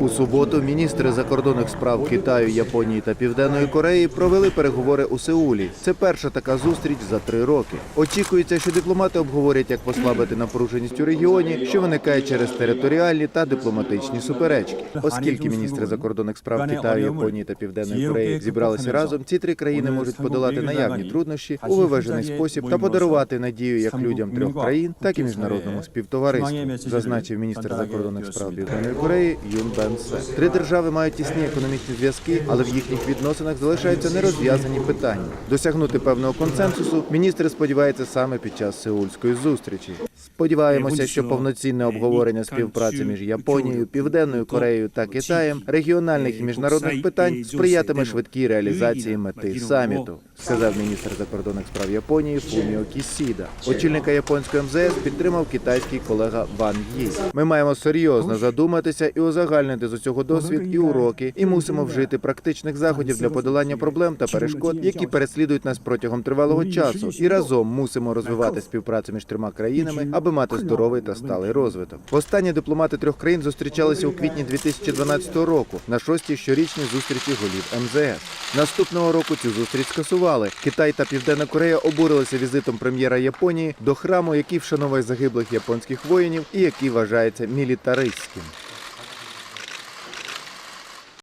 У суботу міністри закордонних справ Китаю, Японії та Південної Кореї провели переговори у Сеулі. Це перша така зустріч за три роки. Очікується, що дипломати обговорять, як послабити напруженість у регіоні, що виникає через територіальні та дипломатичні суперечки. Оскільки міністри закордонних справ Китаю, Японії та Південної Кореї зібралися разом, ці три країни можуть подолати наявні труднощі у виважений спосіб та подарувати надію як людям трьох країн, так і міжнародному співтовариству, зазначив міністр закордонних справ Південної Кореї Юн Бен Се. Три держави мають тісні економічні зв'язки, але в їхніх відносинах залишаються нерозв'язані питання. Досягнути певного консенсусу міністр сподівається саме під час сеульської зустрічі. Сподіваємося, що повноцінне обговорення співпраці між Японією, Південною Кореєю та Китаєм, регіональних і міжнародних питань сприятиме швидкій реалізації мети саміту, сказав міністр закордонних справ Японії Фуміо Кісіда. Очільника японської МЗС підтримав китайський колега Ван Ї. Ми маємо серйозно задуматися і узагальнити з усього досвід і уроки, і мусимо вжити практичних заходів для подолання проблем та перешкод, які переслідують нас протягом тривалого часу, і разом мусимо розвивати співпрацю між трьома країнами, аби мати здоровий та сталий розвиток. Останні дипломати трьох країн зустрічалися у квітні 2012 року на шостій щорічній зустрічі голів МЗС. Наступного року цю зустріч скасували. Китай та Південна Корея обурилися візитом прем'єра Японії до храму, який вшановує загиблих японських воїнів і який вважається мілітаристським.